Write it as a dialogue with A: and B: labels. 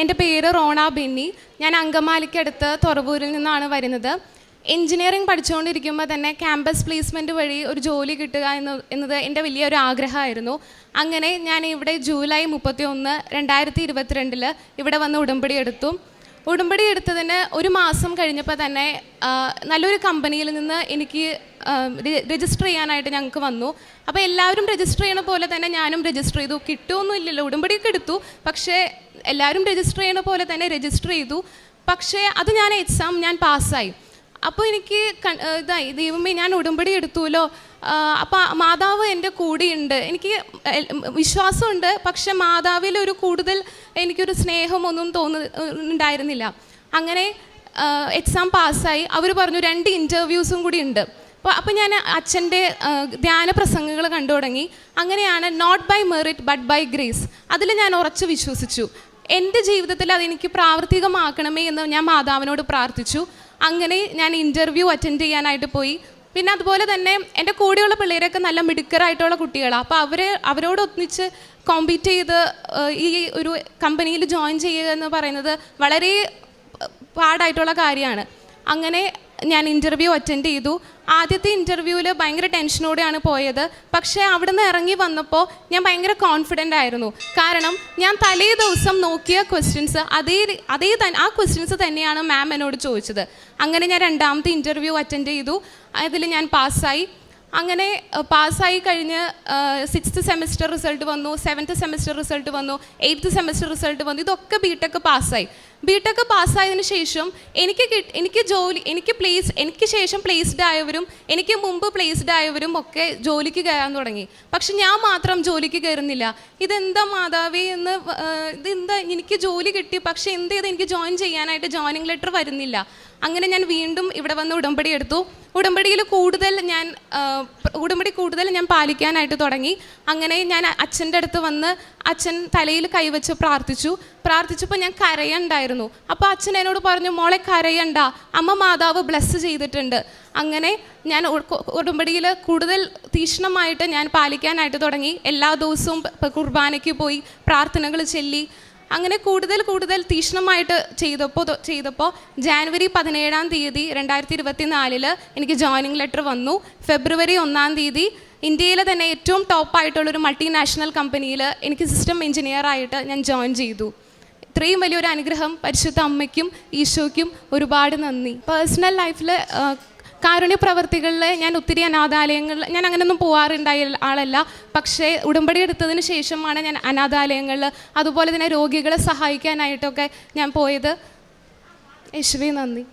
A: എന്റെ പേര് റോണ ബെന്നി. ഞാൻ അങ്കമാലിക്കടുത്ത് തുറവൂരിൽ നിന്നാണ് വരുന്നത്. എൻജിനീയറിംഗ് പഠിച്ചുകൊണ്ടിരിക്കുമ്പോൾ തന്നെ ക്യാമ്പസ് പ്ലേസ്മെന്റ് വഴി ഒരു ജോലി കിട്ടുക എന്ന് എന്നത് എന്റെ വലിയൊരു ആഗ്രഹമായിരുന്നു. അങ്ങനെ ഞാൻ ഇവിടെ ജൂലൈ മുപ്പത്തി ഒന്ന് രണ്ടായിരത്തി ഇരുപത്തിരണ്ടിൽ ഇവിടെ വന്ന് ഉടമ്പടി എടുത്തു. ഉടമ്പടി എടുത്തതിന് ഒരു മാസം കഴിഞ്ഞപ്പോൾ തന്നെ നല്ലൊരു കമ്പനിയിൽ നിന്ന് എനിക്ക് രജിസ്റ്റർ ചെയ്യാനായിട്ട് ഞങ്ങൾക്ക് വന്നു. അപ്പോൾ എല്ലാവരും രജിസ്റ്റർ ചെയ്യണ പോലെ തന്നെ ഞാനും രജിസ്റ്റർ ചെയ്തു. കിട്ടുമൊന്നും ഇല്ലല്ലോ ഉടമ്പടിയൊക്കെ എടുത്തു. പക്ഷേ എല്ലാവരും രജിസ്റ്റർ ചെയ്യണ പോലെ തന്നെ രജിസ്റ്റർ ചെയ്തു. പക്ഷേ അത് ഞാൻ എക്സാം ഞാൻ പാസ്സായി അപ്പോൾ എനിക്ക് ഇതായി. ദൈവമേ ഞാൻ ഉടമ്പടി എടുത്തുല്ലോ അപ്പോൾ മാതാവ് എന്റെ കൂടെയുണ്ട്. എനിക്ക് വിശ്വാസമുണ്ട്. പക്ഷെ മാതാവിൽ ഒരു കൂടുതൽ എനിക്കൊരു സ്നേഹമൊന്നും തോന്നുന്നുണ്ടായിരുന്നില്ല അങ്ങനെ എക്സാം പാസ്സായി അവർ പറഞ്ഞു രണ്ട് ഇന്റർവ്യൂസും കൂടി ഉണ്ട്. അപ്പോൾ അപ്പോൾ ഞാൻ അച്ഛന്റെ ധ്യാന പ്രസംഗങ്ങൾ കണ്ടു തുടങ്ങി. അങ്ങനെയാണ് not by merit but by grace അതിൽ ഞാൻ ഉറച്ചു വിശ്വസിച്ചു. എന്റെ ജീവിതത്തിൽ അതെനിക്ക് പ്രാവർത്തികമാക്കണമേ എന്ന് ഞാൻ മാതാവിനോട് പ്രാർത്ഥിച്ചു. അങ്ങനെ ഞാൻ ഇന്റർവ്യൂ അറ്റൻഡ് ചെയ്യാനായിട്ട് പോയി. പിന്നെ അതുപോലെ തന്നെ എന്റെ കൂടെയുള്ള പിള്ളേരൊക്കെ നല്ല മിടുക്കരായിട്ടുള്ള കുട്ടികളാണ് അപ്പോൾ അവർ അവരോടൊന്നിച്ച് കോമ്പീറ്റ് ചെയ്ത് ഈ ഒരു കമ്പനിയിൽ ജോയിൻ ചെയ്യുക എന്ന് പറയുന്നത് വളരെ പാടായിട്ടുള്ള കാര്യമാണ്. അങ്ങനെ ഞാൻ ഇന്റർവ്യൂ അറ്റൻഡ് ചെയ്തു. ആദ്യത്തെ ഇന്റർവ്യൂവിൽ ഭയങ്കര ടെൻഷനോടെയാണ് പോയത്. പക്ഷേ അവിടെ നിന്ന് ഇറങ്ങി വന്നപ്പോൾ ഞാൻ ഭയങ്കര കോൺഫിഡന്റ് ആയിരുന്നു. കാരണം ഞാൻ തലേ ദിവസം നോക്കിയ ക്വസ്റ്റ്യൻസ് അതേ അതേ ആ ക്വസ്റ്റ്യൻസ് തന്നെയാണ് മാം എന്നോട് ചോദിച്ചത്. അങ്ങനെ ഞാൻ രണ്ടാമത്തെ ഇന്റർവ്യൂ അറ്റൻഡ് ചെയ്തു. അതിൽ ഞാൻ പാസ്സായി. അങ്ങനെ പാസ്സായി കഴിഞ്ഞ് സിക്സ്ത് സെമിസ്റ്റർ റിസൾട്ട് വന്നു സെവൻത്ത് സെമിസ്റ്റർ റിസൾട്ട് വന്നു എയ്ത്ത് സെമിസ്റ്റർ റിസൾട്ട് വന്നു. ഇതൊക്കെ ബി ടെക് പാസ്സായി. ബി ടെക് പാസ്സായതിനു ശേഷം എനിക്ക് എനിക്ക് ജോലി എനിക്ക് പ്ലേസ് എനിക്ക് ശേഷം പ്ലേസ്ഡ് ആയവരും എനിക്ക് മുമ്പ് പ്ലേസ്ഡ് ആയവരും ഒക്കെ ജോലിക്ക് കയറാൻ തുടങ്ങി. പക്ഷെ ഞാൻ മാത്രം ജോലിക്ക് കയറുന്നില്ല. ഇതെന്താ മാതാവേ എന്ന് ഇതെന്താ എനിക്ക് ജോലി കിട്ടി പക്ഷെ എന്ത് ചെയ്ത് എനിക്ക് ജോയിൻ ചെയ്യാനായിട്ട് ജോയിനിങ് ലെറ്റർ വരുന്നില്ല. അങ്ങനെ ഞാൻ വീണ്ടും ഇവിടെ വന്ന് ഉടമ്പടി എടുത്തു. ഉടമ്പടിയിൽ കൂടുതൽ ഞാൻ ഉടമ്പടി കൂടുതൽ ഞാൻ പാലിക്കാനായിട്ട് തുടങ്ങി. അങ്ങനെ ഞാൻ അച്ഛന്റെ അടുത്ത് വന്ന് അച്ഛൻ തലയിൽ കൈവച്ച് പ്രാർത്ഥിച്ചു. പ്രാർത്ഥിച്ചപ്പോൾ ഞാൻ കരയണ്ടായിരുന്നു. അപ്പോൾ അച്ഛൻ എന്നോട് പറഞ്ഞു മോളെ കരയണ്ട. അമ്മ മാതാവ് ബ്ലസ് ചെയ്തിട്ടുണ്ട്. അങ്ങനെ ഞാൻ ഉടമ്പടിയിൽ കൂടുതൽ തീക്ഷ്ണമായിട്ട് ഞാൻ പാലിക്കാനായിട്ട് തുടങ്ങി. എല്ലാ ദിവസവും കുർബാനയ്ക്ക് പോയി പ്രാർത്ഥനകൾ ചൊല്ലി. അങ്ങനെ കൂടുതൽ കൂടുതൽ തീക്ഷ്ണമായിട്ട് ചെയ്തപ്പോൾ ചെയ്തപ്പോൾ ജാനുവരി പതിനേഴാം തീയതി രണ്ടായിരത്തി ഇരുപത്തി നാലിൽ എനിക്ക് ജോയിനിങ് ലെറ്റർ വന്നു. ഫെബ്രുവരി ഒന്നാം തീയതി ഇന്ത്യയിലെ തന്നെ ഏറ്റവും ടോപ്പായിട്ടുള്ളൊരു മൾട്ടിനാഷണൽ കമ്പനിയിൽ എനിക്ക് സിസ്റ്റം എഞ്ചിനീയർ ആയിട്ട് ഞാൻ ജോയിൻ ചെയ്തു. ഇത്രയും വലിയൊരു അനുഗ്രഹം പരിശുദ്ധ അമ്മയ്ക്കും ഈശോയ്ക്കും ഒരുപാട് നന്ദി. പേഴ്സണൽ ലൈഫിൽ കാരുണ്യ പ്രവർത്തികളിൽ ഞാൻ ഒത്തിരി അനാഥാലയങ്ങളിൽ ഞാൻ അങ്ങനെയൊന്നും പോകാറുണ്ടായ ആളല്ല. പക്ഷേ ഉടമ്പടി എടുത്തതിന് ശേഷമാണ് ഞാൻ അനാഥാലയങ്ങളിൽ അതുപോലെ തന്നെ രോഗികളെ സഹായിക്കാനായിട്ടൊക്കെ ഞാൻ പോയത്. യേശുവേ നന്ദി.